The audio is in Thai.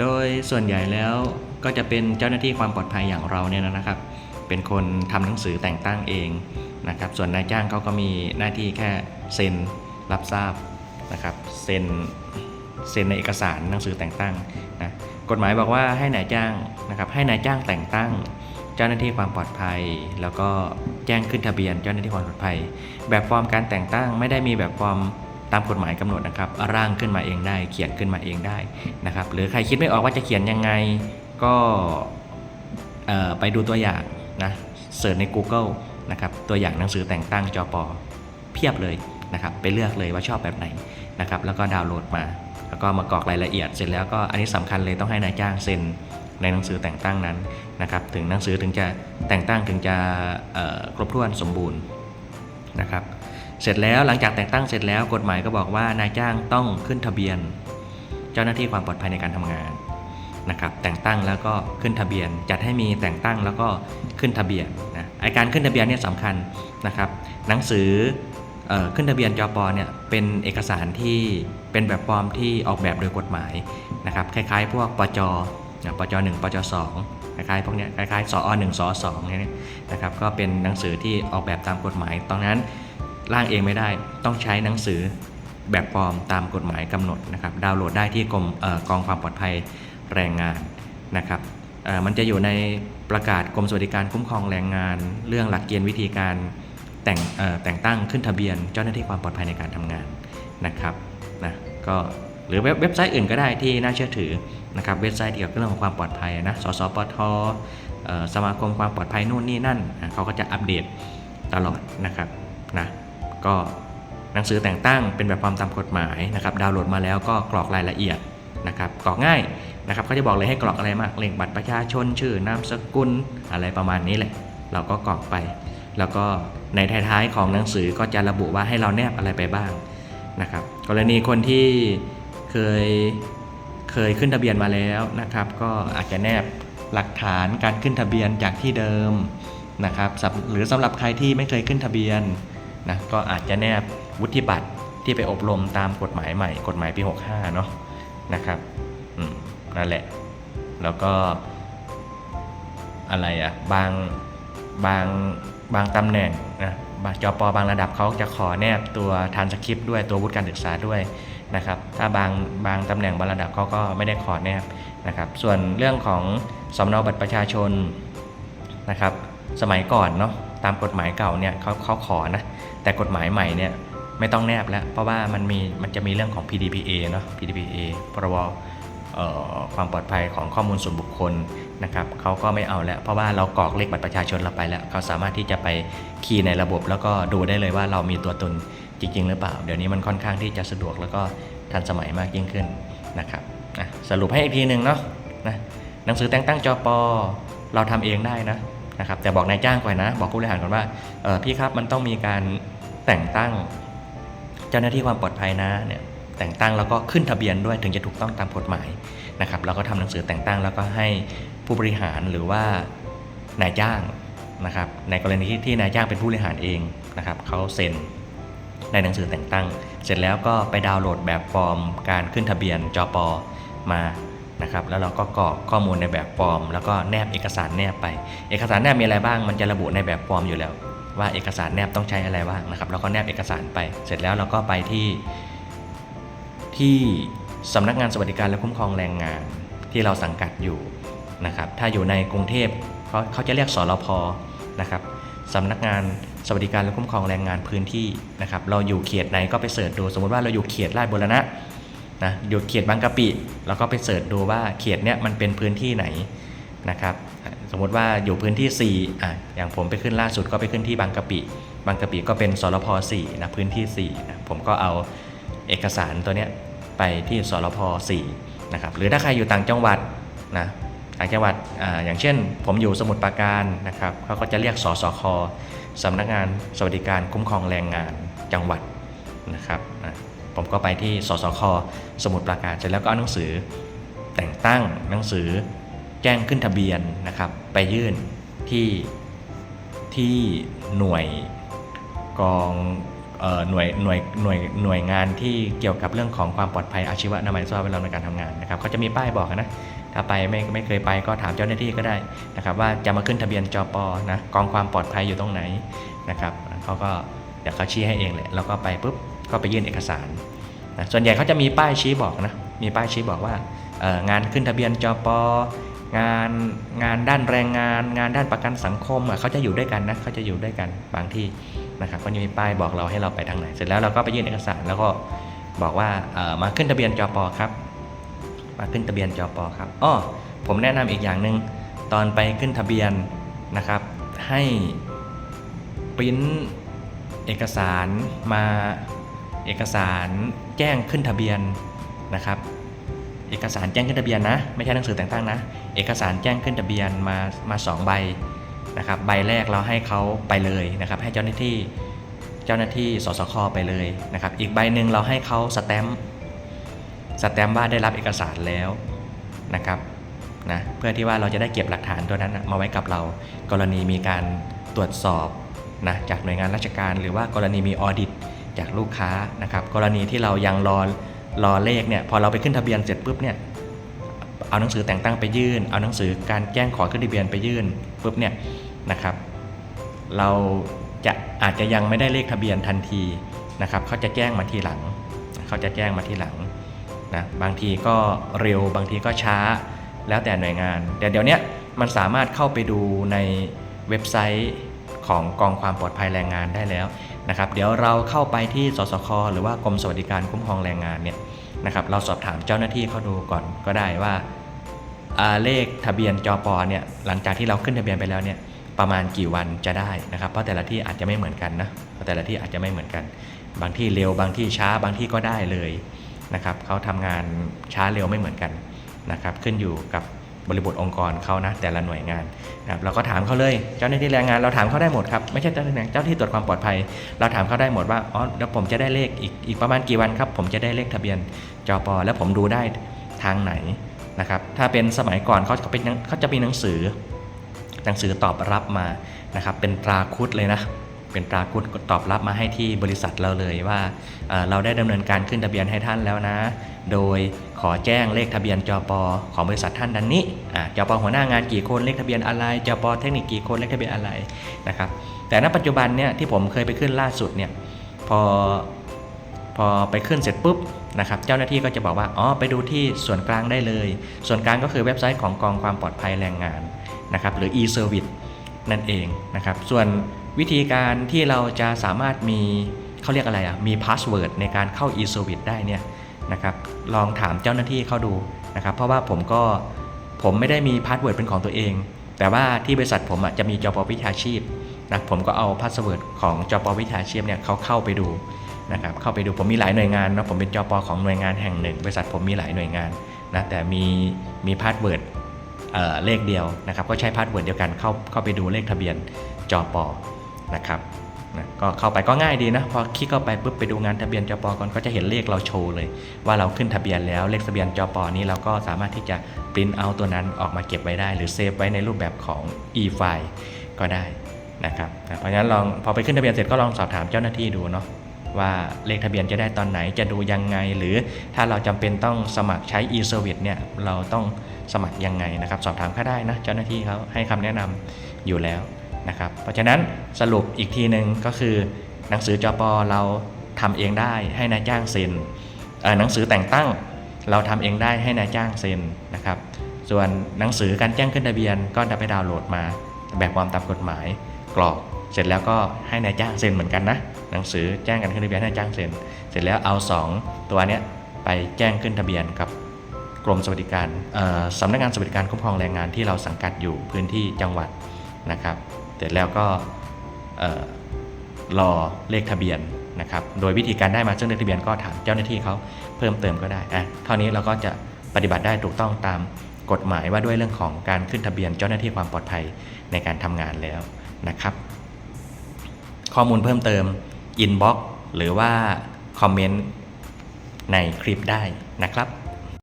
โดยส่วนใหญ่แล้วก็จะเป็นเจ้าหน้าที่ความปลอดภัยอย่างเราเนี่ยนะครับ เป็นคนทำหนังสือแต่งตั้งเองนะครับ ส่วนนายจ้างเขาก็มีหน้าที่แค่เซ็นรับทราบนะครับ เซ็นเซ็นในเอกสารหนังสือแต่งตั้งนะกฎหมายบอกว่าให้นายจ้างนะครับให้นายจ้างแต่งตั้ง เจ้าหน้าที่ความปลอดภัย แล้วก็แจ้งขึ้นทะเบียนเจ้าหน้าที่ความปลอดภัย แบบฟอร์มการแต่งตั้งไม่ได้มีแบบฟอร์ม ตามกฎหมายกำหนดนะครับร่างขึ้นมาเองได้ เขียนขึ้นมาเองได้นะครับ หรือใครคิดไม่ออกว่าจะเขียนยังไงก็ไปดูตัวอย่างนะเสิร์ชใน Google นะครับตัวอย่างหนังสือแต่งตั้งจอปอเพียบเลยนะครับไปเลือกเลยว่าชอบแบบไหนนะครับแล้วก็ดาวน์โหลดมา แล้วก็มากรอกรายละเอียดเสร็จแล้วก็อันนี้สำคัญเลยต้องให้นายจ้างเซ็นในหนังสือแต่งตั้งนั้นนะครับถึงหนังสือถึงจะแต่งตั้งถึงจะครบถ้วนสมบูรณ์นะครับ เสร็จแล้วหลังจากแต่งตั้งเสร็จแล้วกฎหมายก็บอกว่านายจ้างต้องขึ้นทะเบียน เจ้าหน้าที่ความปลอดภัยในการทำงานนะครับแต่งตั้งแล้วก็ขึ้นทะเบียน จัดให้มีแต่งตั้งแล้วก็ขึ้นทะเบียนนะไอการขึ้นทะเบียนเนี่ยสำคัญนะครับหนังสืออขึ้นทะเบียนจปอเนี่ยเป็นเอกสารที่เป็นแบบฟอร์มที่ออกแบบโดยกฎหมายนะครับคล้ายๆ พวกปจนะปจ1ปจ2คล้ายๆพวกเนี้ยคล้ายๆสอ1สอ2เนี่ยนะครับก็เป็นหนังสือที่ออกแบบตามกฎหมายตอนนั้น ร่างเองไม่ได้ต้องใช้หนังสือแบบฟอร์มตามกฎหมายกำหนดนะครับดาวน์โหลดได้ที่กรมออกองความปลอดภัยแรงงานนะครับมันจะอยู่ในประกาศกรมสวัสดิการคุ้มครองแรงงาน เรื่องหลักเกณฑ์วิธีการแต่งแต่งตั้งขึ้นทะเบียนเจ้าหน้าที่ความปลอดภัยในการทำงานนะครับนะก็หรือเว็บเว็บไซต์อื่นก็ได้ที่น่าเชื่อถือนะครับเว็บไซต์เกี่ยวกับเรื่องของความปลอดภัยนะสสปทอสมาคมความปลอดภัยนู่นนี่นั่นเขาก็จะอัปเดตตลอดนะครับนะ ก็หนังสือแต่งตั้งเป็นแบบฟอร์มตามกฎหมายนะครับดาวน์โหลดมาแล้วก็กรอกรายละเอียดนะครับกรอกง่ายนะครับเขาจะบอกเลยให้กรอกอะไรมากเลขบัตรประชาชนชื่อนามสกุลอะไรประมาณนี้แหละเราก็กรอกไป แล้วก็ในท้ายๆของหนังสือก็จะระบุว่าให้เราแนบอะไรไปบ้างนะครับกรณีคนที่เคยเคยขึ้นทะเบียนมาแล้วนะครับ ก็อาจจะแนบหลักฐานการขึ้นทะเบียนจากที่เดิมนะครับหรือสำหรับใครที่ไม่เคยขึ้นทะเบียน นะก็อาจจะแนบวุฒิบัตรที่ไปอบรมตามกฎหมายใหม่ กฎหมายปี 65 เนาะนะครับนั่นแหละ แล้วก็อะไรอะบางบางบางตำแหน่งนะบางจปบางระดับเขาจะขอแนบตัวทานสคริปต์ด้วยตัววุฒิการศึกษาด้วยนะครับถ้าบางบางตำแหน่งบางระดับเขาก็ไม่ได้ขอแนบนะครับส่วนเรื่องของสำเนาบัตรประชาชนนะครับสมัยก่อนเนาะตามกฎหมายเก่าเนี่ยเขาเขาขอนะ แต่กฎหมายใหม่เนี่ยไม่ต้องแนบแล้ว เพราะว่ามันมีมันจะมีเรื่องของ PDPA เนาะ PDPA พรบเอ่อความปลอดภัยของข้อมูลส่วนบุคคลนะครับเขาก็ไม่เอาแล้ว เพราะว่าเรากรอกเลขบัตรประชาชนเราไปแล้วเขาสามารถที่จะไปคีย์ในระบบ แล้วก็ดูได้เลยว่าเรามีตัวตนจริง ๆ หรือเปล่า เดี๋ยวนี้มันค่อนข้างที่จะสะดวกแล้วก็ทันสมัยมากยิ่งขึ้นนะครับอะสรุปให้อีกทีหนึ่งเนาะนะหนังสือแต่งตั้งจอปอเราทำเองได้นะนะครับแต่บอกนายจ้างก่อนนะ บอกผู้บริหารก่อนว่าเออพี่ครับมันต้องมีการ แต่งตั้ง เจ้าหน้าที่ความปลอดภัยนะเนี่ยแต่งตั้งแล้วก็ขึ้นทะเบียนด้วยถึงจะถูกต้องตามกฎหมายนะครับเราก็ทำหนังสือแต่งตั้งแล้วก็ให้ผู้บริหารหรือว่านายจ้างนะครับในกรณีที่นายจ้างเป็นผู้บริหารเองนะครับเขาเซ็นในหนังสือแต่งตั้ง เสร็จแล้วก็ไปดาวน์โหลดแบบฟอร์ม การขึ้นทะเบียนจปมานะครับแล้วเราก็กรอกข้อมูลในแบบฟอร์ม แล้วก็แนบเอกสารแนบไป เอกสารแนบมีอะไรบ้างมันจะระบุในแบบฟอร์มอยู่แล้ว ว่าเอกสารแนบต้องใช้อะไรบ้างนะครับแล้วก็แนบเอกสารไปเสร็จแล้วเราก็ไปที่ที่สำนักงานสวัสดิการและคุ้มครองแรงงานที่เราสังกัดอยู่นะครับถ้าอยู่ในกรุงเทพเขาเขาจะเรียกสรพนะครับสำนักงานสวัสดิการและคุ้มครองแรงงานพื้นที่นะครับเราอยู่เขตไหนก็ไปเสิร์ชดู สมมติว่าเราอยู่เขตราชบุรณะนะอยู่เขตบางกะปิเราก็ไปเสิร์ชดูว่าเขตเนี้ยมันเป็นพื้นที่ไหนนะครับ สมมติว่าอยู่พื้นที่ 4อะอย่างผมไปขึ้นล่าสุดก็ไปขึ้นที่บางกะปิ บางกะปิก็เป็นสรพ4นะพื้นที่4นะผมก็เอาเอกสารตัวเนี้ยไปที่สรพ4นะครับหรือถ้าใครอยู่ต่างจังหวัดนะต่างจังหวัดอ่าอย่างเช่น ผมอยู่สมุทรปราการนะครับเขาก็จะเรียกสสคสำนักงานสวัสดิการคุ้มครองแรงงานจังหวัดนะครับอะผมก็ไปที่สสคสมุทรปราการเสร็จแล้วก็เอาหนังสือแต่งตั้งหนังสือ แจ้งขึ้นทะเบียนนะครับ ไปยื่นที่ที่หน่วยกองหน่วยหน่วยหน่วยหน่วยงานที่เกี่ยวกับเรื่องของความปลอดภัยอาชีวะนามัยสภาพแวดล้อมในการทำงานนะครับเขาจะมีป้ายบอกนะถ้าไปไม่ไม่เคยไปก็ถามเจ้าหน้าที่ก็ได้นะครับ ว่าจะมาขึ้นทะเบียนจปนะกองความปลอดภัยอยู่ตรงไหนนะครับเขาก็เดี๋ยวเขาชี้ให้เองแหละแล้วก็ไปปุ๊บก็ไปยื่นเอกสารนะส่วนใหญ่เขาจะมีป้ายชี้บอกนะมีป้ายชี้บอกว่างานขึ้นทะเบียนจป งานงานด้านแรงงาน งานด้านประกันสังคมอะเขาจะอยู่ด้วยกันนะเขาจะอยู่ด้วยกันบางที่นะครับก็จะมีป้ายบอกเราให้เราไปทางไหน เสร็จแล้วเราก็ไปยื่นเอกสารแล้วก็บอกว่ามาขึ้นทะเบียนจปครับ มาขึ้นทะเบียนจปครับอ้อผมแนะนำอีกอย่างหนึ่งตอนไปขึ้นทะเบียนนะครับ ให้ปริ้นเอกสารมาเอกสารแจ้งขึ้นทะเบียนนะครับ เอกสารแจ้งขึ้นทะเบียนนะ ไม่ใช่หนังสือแต่งตั้งนะ เอกสารแจ้งขึ้นทะเบียนมามาสองใบนะครับใบแรกเราให้เขาไปเลยนะครับให้เจ้าหน้าที่เจ้าหน้าที่สสคไปเลยนะครับอีกใบหนึ่งเราให้เขาสแตมป์สแตมป์ว่าได้รับเอกสารแล้วนะครับนะเพื่อที่ว่าเราจะได้เก็บหลักฐานตัวนั้นมาไว้กับเรา กรณีมีการตรวจสอบนะจากหน่วยงานราชการ หรือว่ากรณีมีออดิตจากลูกค้านะครับกรณีที่เรายังรอ รอเลขเนี่ยพอเราไปขึ้นทะเบียนเสร็จปุ๊บเนี่ยเอาหนังสือแต่งตั้งไปยื่น เอาหนังสือการแจ้งขอขึ้นทะเบียนไปยื่นปุ๊บเนี่ยนะครับ เราจะอาจจะยังไม่ได้เลขทะเบียนทันทีนะครับเขาจะแจ้งมาทีหลัง เขาจะแจ้งมาทีหลังนะบางทีก็เร็วบางทีก็ช้าแล้วแต่หน่วยงาน แต่เดี๋ยวนี้มันสามารถเข้าไปดูในเว็บไซต์ของกองความปลอดภัยแรงงานได้แล้ว นะครับเดี๋ยวเราเข้าไปที่สสคหรือว่ากรมสวัสดิการคุ้มครองแรงงานเนี่ยนะครับเราสอบถามเจ้าหน้าที่เขาดูก่อนก็ได้ว่าเลขทะเบียนจปเนี่ยหลังจากที่เราขึ้นทะเบียนไปแล้วเนี่ยประมาณกี่วันจะได้นะครับ เพราะแต่ละที่อาจจะไม่เหมือนกันนะเพราะแต่ละที่อาจจะไม่เหมือนกัน บางที่เร็วบางที่ช้าบางที่ก็ได้เลยนะครับเขาทำงานช้าเร็วไม่เหมือนกันนะครับขึ้นอยู่กับ บริบทองค์กรเขานะแต่ละหน่วยงานนะครับเราก็ถามเขาเลยเจ้าหน้าที่แรงงานเราถามเขาได้หมดครับไม่ใช่เจ้าหน้าที่เจ้าที่ตรวจความปลอดภัย เราถามเขาได้หมดว่าอ๋อเดี๋ยวผมจะได้เลขอีกอีกประมาณกี่วันครับ ผมจะได้เลขทะเบียนจปแล้วผมดูได้ทางไหนนะครับถ้าเป็นสมัยก่อนเขาจะเป็นเขาจะมีหนังสือหนังสือตอบรับมานะครับเป็นตราคุดเลยนะ เป็นตราคุดตอบรับมาให้ที่บริษัทเราเลยว่าเเราได้ดำเนินการขึ้นทะเบียนให้ท่านแล้วนะ โดยขอแจ้งเลขทะเบียนจปของบริษัทท่านดังนี้อ่าจปหัวหน้างานกี่คนเลขทะเบียนอะไรจปเทคนิคกี่คนเลขทะเบียนอะไรนะครับ แต่ณปัจจุบันเนี่ยที่ผมเคยไปขึ้นล่าสุดเนี่ยพอพอไปขึ้นเสร็จปุ๊บนะครับเจ้าหน้าที่ก็จะบอกว่าอ๋อไปดูที่ส่วนกลางได้เลย ส่วนกลางก็คือเว็บไซต์ของกองความปลอดภัยแรงงานนะครับหรือ e-service นั่นเองนะครับส่วน วิธีการที่เราจะสามารถมีเขาเรียกอะไรอะมีพาสเวิร์ดในการเข้า e-service ได้เนี่ยนะครับลองถามเจ้าหน้าที่เข้าดูนะครับ เพราะว่าผมก็ผมไม่ได้มีพาสเวิร์ดเป็นของตัวเอง แต่ว่าที่บริษัทผมอะจะมีจปวิชาชีพนะผมก็เอาพาสเวิร์ดของจปวิชาชีพเนี่ยเขาเข้าไปดูนะครับเข้าไปดูผมมีหลายหน่วยงานนะผมเป็นจปของหน่วยงานแห่งหนึ่ง บริษัทผมมีหลายหน่วยงานนะแต่มีมีพาสเวิร์ดเอ่อเลขเดียวนะครับก็ใช้พาสเวิร์ดเดียวกันเข้าเข้าไปดูเลขทะเบียนจอปอ นะครับนะก็เข้าไปก็ง่ายดีนะ พอคลิกเข้าไปปุ๊บไปดูงานทะเบียนจอปอก่อนก็จะเห็นเลขเราโชว์เลย ว่าเราขึ้นทะเบียนแล้วเลขทะเบียนจอปอนี้เราก็สามารถที่จะปริ้นเอาตัวนั้นออกมาเก็บไว้ได้ หรือเซฟไว้ในรูปแบบของ e-file ก็ได้นะครับนะเพราะฉะนั้นลองพอไปขึ้นทะเบียนเสร็จก็ลองสอบถามเจ้าหน้าที่ดูเนาะว่าเลขทะเบียนจะได้ตอนไหนจะดูยังไง หรือถ้าเราจำเป็นต้องสมัครใช้ e-service เนี่ยเราต้องสมัครยังไงนะครับ สอบถามเขาได้นะเจ้าหน้าที่เขาให้คำแนะนำอยู่แล้ว นะครับเพราะฉะนั้นสรุปอีกทีหนึ่งก็คือ หนังสือจอปเราทำเองได้ให้นายจ้างเซ็นหนังสือแต่งตั้งเราทำเองได้ให้นายจ้างเซ็นนะครับ ส่วนหนังสือการแจ้งขึ้นทะเบียนก็จะไปดาวน์โหลดมา แบบความตามกฎหมายกรอกเสร็จแล้วก็ให้นายจ้างเซ็นเหมือนกันนะหนังสือแจ้งการขึ้นทะเบียนให้นายจ้างเซ็นเสร็จแล้วเอาสองตัวเนี้ยไปแจ้งขึ้นทะเบียนกับกรมสวัสดิการสำนักงานสวัสดิการคุ้มครองแรงงานที่เราสังกัดอยู่พื้นที่จังหวัดนะครับ เสร็จแล้วก็เอ่อรอเลขทะเบียนนะครับ โดยวิธีการได้มาซึ่งเลขทะเบียนก็ถามเจ้าหน้าที่เขาเพิ่มเติมก็ได้อะเท่านี้เราก็จะปฏิบัติได้ถูกต้องตามกฎหมายว่าด้วยเรื่องของการขึ้นทะเบียนเจ้าหน้าที่ความปลอดภัยในการทำงานแล้วนะครับ ข้อมูลเพิ่มเติม inbox หรือว่าคอมเมนต์ในคลิปได้นะครับ